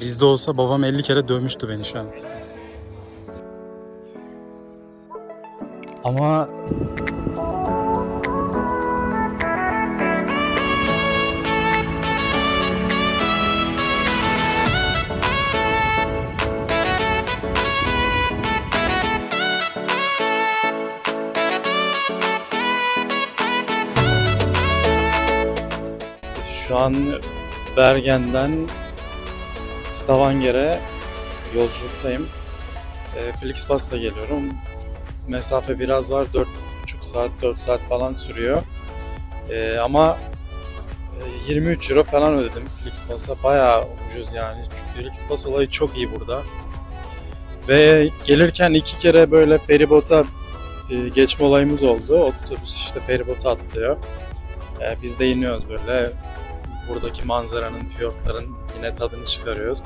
Bizde olsa babam 50 kere dövmüştü beni şu an. Ama Şu an Bergen'den Stavanger'e yolculuktayım. E, Flixbus'la geliyorum. Mesafe biraz var. 4,5 saat, 4 saat falan sürüyor. E, ama e, 23 euro falan ödedim Flixbus'a. Bayağı ucuz yani. Çünkü Flixbus olayı çok iyi burada. Ve gelirken iki kere böyle feribota e, geçme olayımız oldu. Otobüs işte feribota atlıyor. E, biz de iniyoruz böyle buradaki manzaranın, fiyortların yine tadını çıkarıyoruz.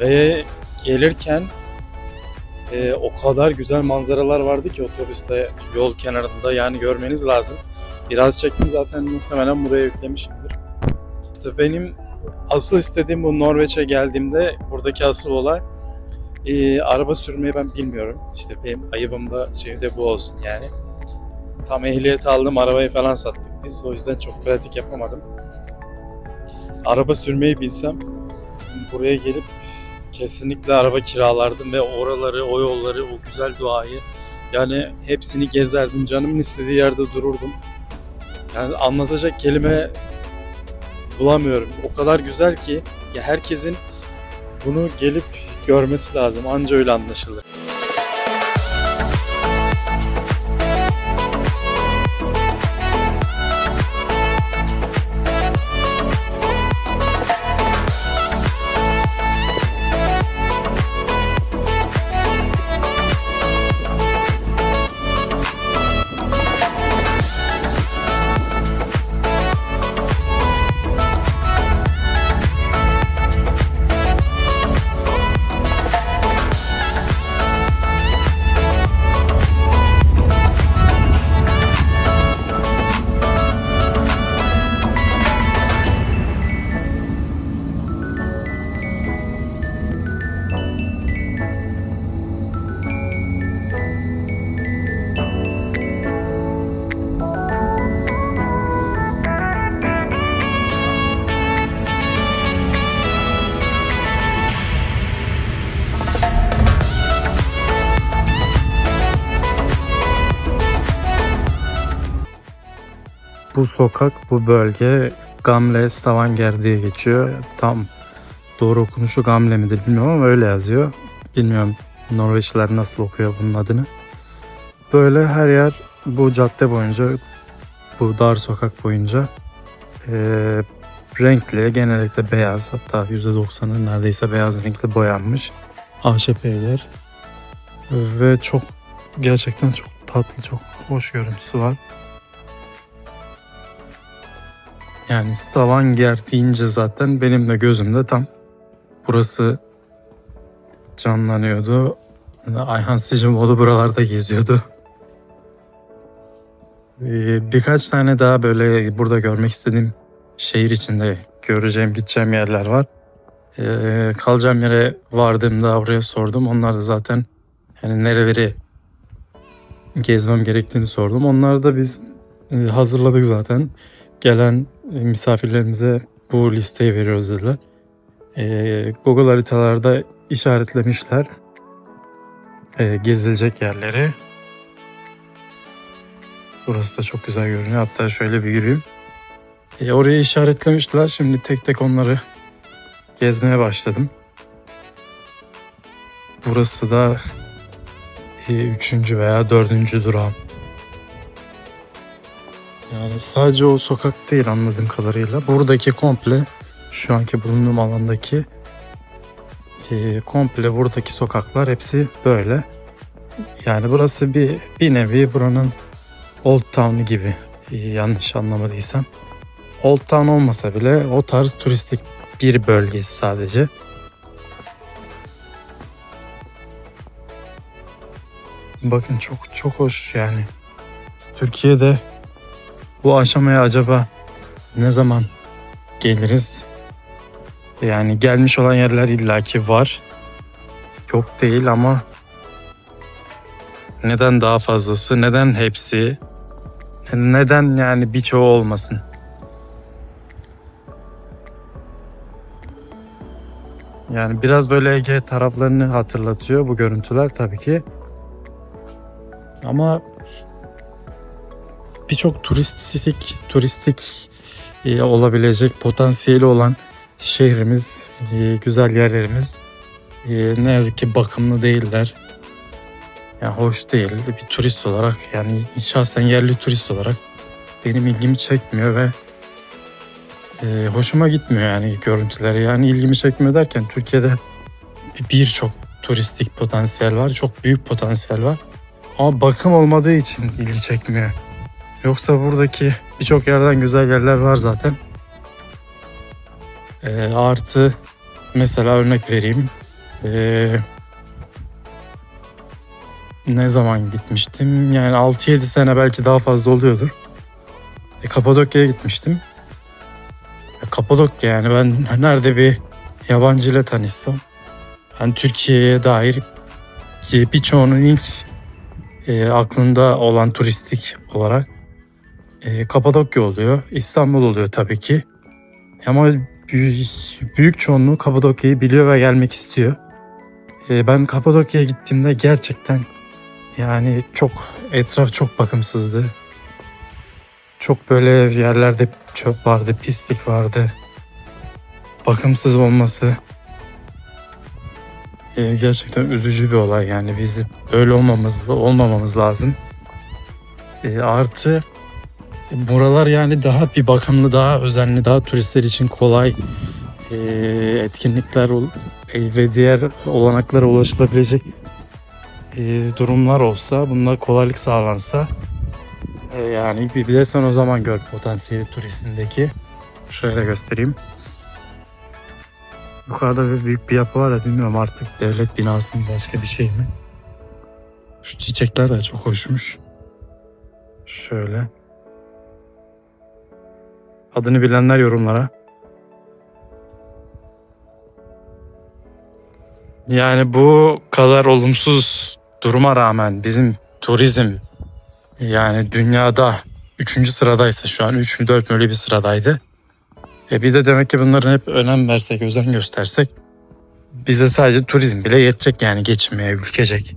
Ve gelirken e, o kadar güzel manzaralar vardı ki otobüste yol kenarında yani görmeniz lazım. Biraz çektim zaten muhtemelen buraya yüklemişimdir. İşte benim asıl istediğim bu Norveç'e geldiğimde buradaki asıl olay e, araba sürmeyi ben bilmiyorum. İşte benim ayıbım da şey de bu olsun yani. Tam ehliyet aldım arabayı falan sattık biz o yüzden çok pratik yapamadım araba sürmeyi bilsem buraya gelip kesinlikle araba kiralardım ve oraları, o yolları, o güzel doğayı yani hepsini gezerdim. Canımın istediği yerde dururdum. Yani anlatacak kelime bulamıyorum. O kadar güzel ki ya herkesin bunu gelip görmesi lazım. Anca öyle anlaşılır. Bu sokak, bu bölge Gamle Stavanger diye geçiyor. Tam doğru okunuşu Gamle midir bilmiyorum ama öyle yazıyor. Bilmiyorum Norveçliler nasıl okuyor bunun adını. Böyle her yer bu cadde boyunca, bu dar sokak boyunca eee, renkli, genellikle beyaz hatta %90'ı neredeyse beyaz renkli boyanmış ahşap evler. Ve çok gerçekten çok tatlı, çok hoş görüntüsü var. Yani Stavanger deyince zaten benim de gözümde tam burası canlanıyordu. Ayhan Sicimoğlu buralarda geziyordu. Ee, Birkaç tane daha böyle burada görmek istediğim şehir içinde göreceğim, gideceğim yerler var. Ee, kalacağım yere vardığımda oraya sordum. Onlar da zaten yani nereleri gezmem gerektiğini sordum. Onlar da biz e, hazırladık zaten. Gelen e, misafirlerimize bu listeyi veriyoruz dediler. Ee, Google haritalarda işaretlemişler e, gezilecek yerleri. Burası da çok güzel görünüyor. Hatta şöyle bir yürüyeyim. E, orayı işaretlemişler. Şimdi tek tek onları gezmeye başladım. Burası da e, üçüncü veya dördüncü durağım. Yani sadece o sokak değil anladığım kadarıyla. Buradaki komple şu anki bulunduğum alandaki e, komple buradaki sokaklar hepsi böyle. Yani burası bir bir nevi buranın Old Town'u gibi e, yanlış anlamadıysam. Old Town olmasa bile o tarz turistik bir bölgesi sadece. Bakın çok çok hoş yani. Türkiye'de bu aşamaya acaba ne zaman geliriz Yani gelmiş olan yerler illaki var. Yok değil ama neden daha fazlası, neden hepsi, neden yani birçoğu olmasın? Yani biraz böyle Ege taraflarını hatırlatıyor bu görüntüler tabii ki. Ama birçok turistik turistik e, olabilecek potansiyeli olan şehrimiz, e, güzel yerlerimiz e, ne yazık ki bakımlı değiller. Yani hoş değil. Bir turist olarak yani şahsen yerli turist olarak benim ilgimi çekmiyor ve e, hoşuma gitmiyor yani görüntüleri. Yani ilgimi çekmiyor derken Türkiye'de bir- birçok turistik potansiyel var. Çok büyük potansiyel var. Ama bakım olmadığı için ilgi çekmiyor. Yoksa buradaki birçok yerden güzel yerler var zaten. E, artı mesela örnek vereyim. E, ne zaman gitmiştim? Yani 6-7 sene belki daha fazla oluyordur. E, Kapadokya'ya gitmiştim. Ya Kapadokya yani ben nerede bir yabancı ile tanışsam ben Türkiye'ye dair birçoğunun ilk e, aklında olan turistik olarak e, Kapadokya oluyor. İstanbul oluyor tabii ki. Ama büyük, çoğunluğu Kapadokya'yı biliyor ve gelmek istiyor. E, ben Kapadokya'ya gittiğimde gerçekten yani çok etraf çok bakımsızdı. Çok böyle yerlerde çöp vardı, pislik vardı. Bakımsız olması e, gerçekten üzücü bir olay yani biz öyle olmamız olmamamız lazım. E, artı buralar yani daha bir bakımlı, daha özenli, daha turistler için kolay e, etkinlikler e, ve diğer olanaklara ulaşılabilecek e, durumlar olsa, bunlar kolaylık sağlansa e, yani bir bilirsen o zaman gör potansiyeli turistindeki. Şöyle göstereyim. Yukarıda bir büyük bir yapı var da bilmiyorum artık devlet binası mı başka bir şey mi? Şu çiçekler de çok hoşmuş. Şöyle. Adını bilenler yorumlara. Yani bu kadar olumsuz duruma rağmen bizim turizm yani dünyada 3. sıradaysa şu an 3 mü 4 mü öyle bir sıradaydı. E bir de demek ki bunların hep önem versek, özen göstersek bize sadece turizm bile yetecek yani geçinmeye, ülkecek.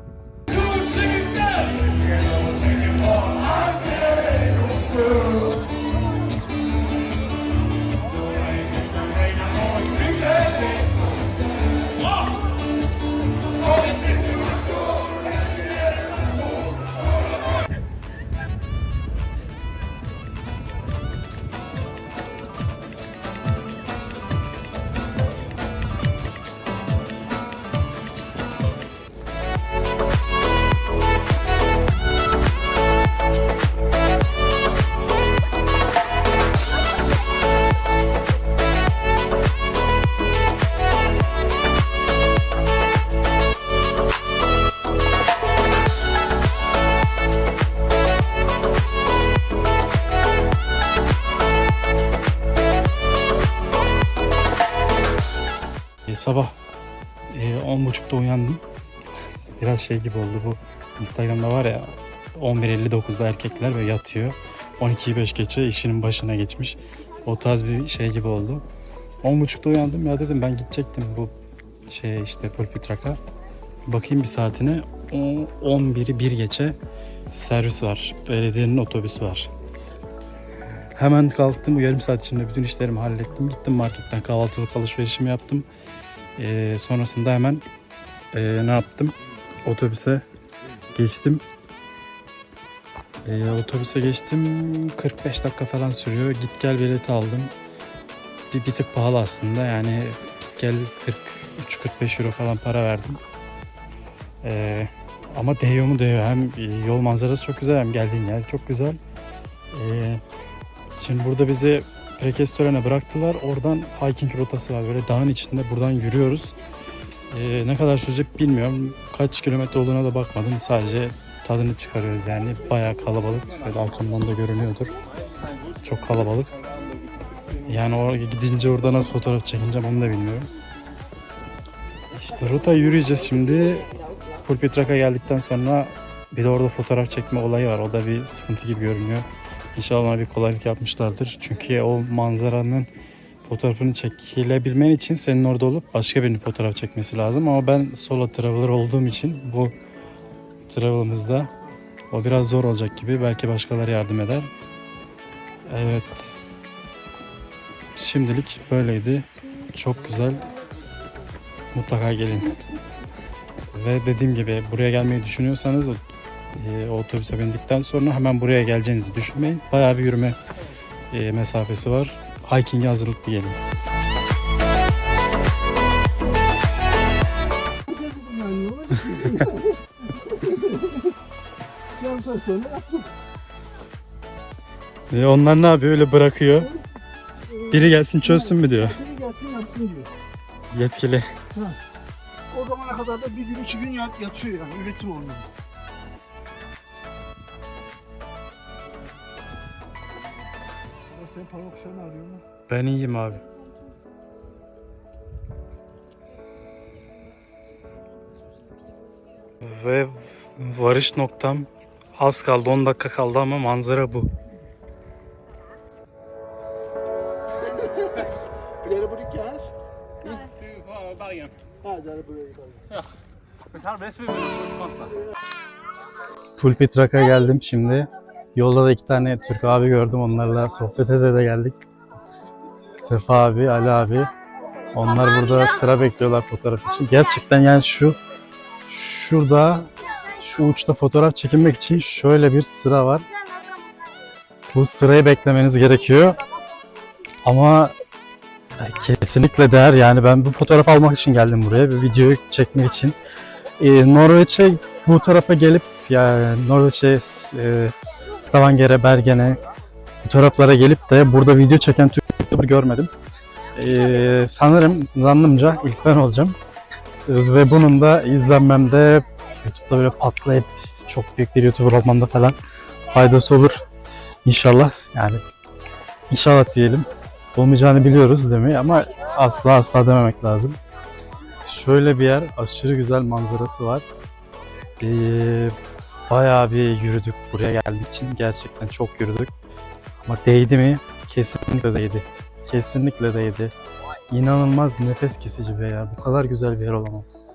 10.30'da uyandım. Biraz şey gibi oldu bu. Instagram'da var ya 11.59'da erkekler ve yatıyor. 12'yi 5 geçe işinin başına geçmiş. O tarz bir şey gibi oldu. 10.30'da uyandım ya dedim ben gidecektim bu şey işte Pulpitrak'a. Bakayım bir saatine. O 11'i 1 geçe servis var. Belediyenin otobüsü var. Hemen kalktım. Bu yarım saat içinde bütün işlerimi hallettim. Gittim marketten kahvaltılık alışverişimi yaptım. Ee, sonrasında hemen ee, ne yaptım? Otobüse geçtim. Ee, otobüse geçtim. 45 dakika falan sürüyor. Git gel bileti aldım. Bir, bir tık pahalı aslında. Yani git gel 43-45 euro falan para verdim. Ee, ama değiyor mu değiyor. Hem e, yol manzarası çok güzel hem geldiğin yer çok güzel. Ee, şimdi burada bizi Prekestoren'e bıraktılar. Oradan hiking rotası var. Böyle dağın içinde buradan yürüyoruz. Ee, ne kadar sürecek bilmiyorum. Kaç kilometre olduğuna da bakmadım. Sadece tadını çıkarıyoruz yani. Bayağı kalabalık. Böyle arkamdan da görünüyordur. Çok kalabalık. Yani o gidince orada nasıl fotoğraf çekineceğim onu da bilmiyorum. İşte rota yürüyeceğiz şimdi. Pulpitrak'a geldikten sonra bir de orada fotoğraf çekme olayı var. O da bir sıkıntı gibi görünüyor. İnşallah bir kolaylık yapmışlardır. Çünkü o manzaranın fotoğrafını çekilebilmen için senin orada olup başka birinin fotoğraf çekmesi lazım. Ama ben solo traveler olduğum için bu travel'ımızda o biraz zor olacak gibi. Belki başkaları yardım eder. Evet. Şimdilik böyleydi. Çok güzel. Mutlaka gelin. Ve dediğim gibi buraya gelmeyi düşünüyorsanız o, e, otobüse bindikten sonra hemen buraya geleceğinizi düşünmeyin. Bayağı bir yürüme e, mesafesi var. Hiking'e hazırlıklı gelin. E, onlar ne yapıyor? Öyle bırakıyor. Biri gelsin çözsün mü diyor. Biri gelsin yapsın diyor. Yetkili. O zamana kadar da bir gün iki gün yat, yatıyor yani üretim olmuyor. Sen parmak uçlarını arıyorsun mu? Ben iyiyim abi. Ve varış noktam az kaldı 10 dakika kaldı ama manzara bu. Ileri buraya gel. Du får bergen. Men halvvägs vid Manta. Pulpitrak'a geldim şimdi. Yolda da iki tane Türk abi gördüm. Onlarla sohbet ede de geldik. Sefa abi, Ali abi. Onlar burada sıra bekliyorlar fotoğraf için. Gerçekten yani şu şurada şu uçta fotoğraf çekinmek için şöyle bir sıra var. Bu sırayı beklemeniz gerekiyor. Ama kesinlikle değer. Yani ben bu fotoğraf almak için geldim buraya. Bir videoyu çekmek için. Ee, Norveç'e bu tarafa gelip ya Norveç'e e, Stavanger'e, Bergen'e bu taraflara gelip de burada video çeken Türk YouTuber görmedim. Ee, sanırım zannımca ilk ben olacağım. Ee, Ve bunun da izlenmemde YouTube'da böyle patlayıp çok büyük bir YouTuber olmamda falan faydası olur. İnşallah yani inşallah diyelim. Olmayacağını biliyoruz demeyi ama asla asla dememek lazım. Şöyle bir yer aşırı güzel manzarası var. Ee, bayağı bir yürüdük buraya geldiği için. Gerçekten çok yürüdük. Ama değdi mi? Kesinlikle değdi. Kesinlikle değdi. İnanılmaz nefes kesici bir yer. Bu kadar güzel bir yer olamaz.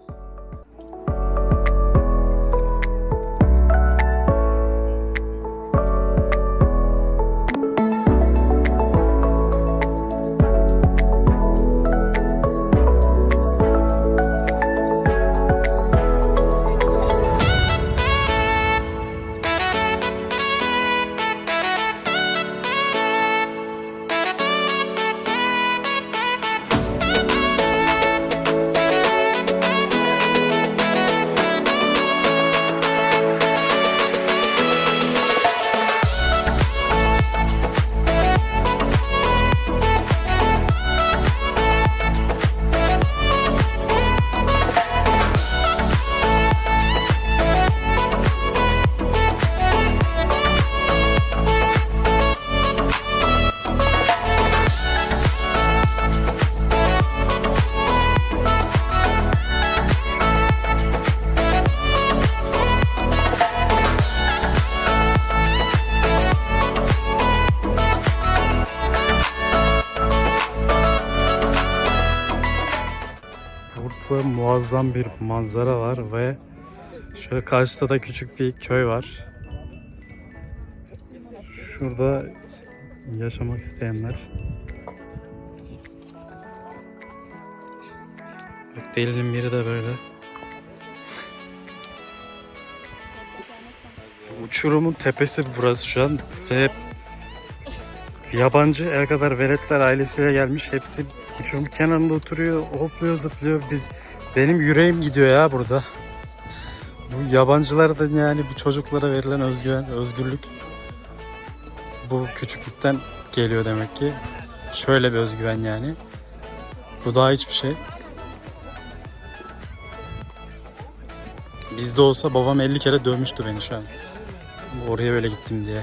Burada muazzam bir manzara var ve şöyle karşıda da küçük bir köy var. Şurada yaşamak isteyenler. Bak delinin biri de böyle. Uçurumun tepesi burası şu an ve yabancı el kadar veletler ailesiyle gelmiş. Hepsi uçurum kenarında oturuyor, hopluyor, zıplıyor. Biz benim yüreğim gidiyor ya burada. Bu yabancılardan yani bu çocuklara verilen özgüven, özgürlük bu küçüklükten geliyor demek ki. Şöyle bir özgüven yani. Bu daha hiçbir şey. Bizde olsa babam 50 kere dövmüştü beni şu an. Oraya öyle gittim diye.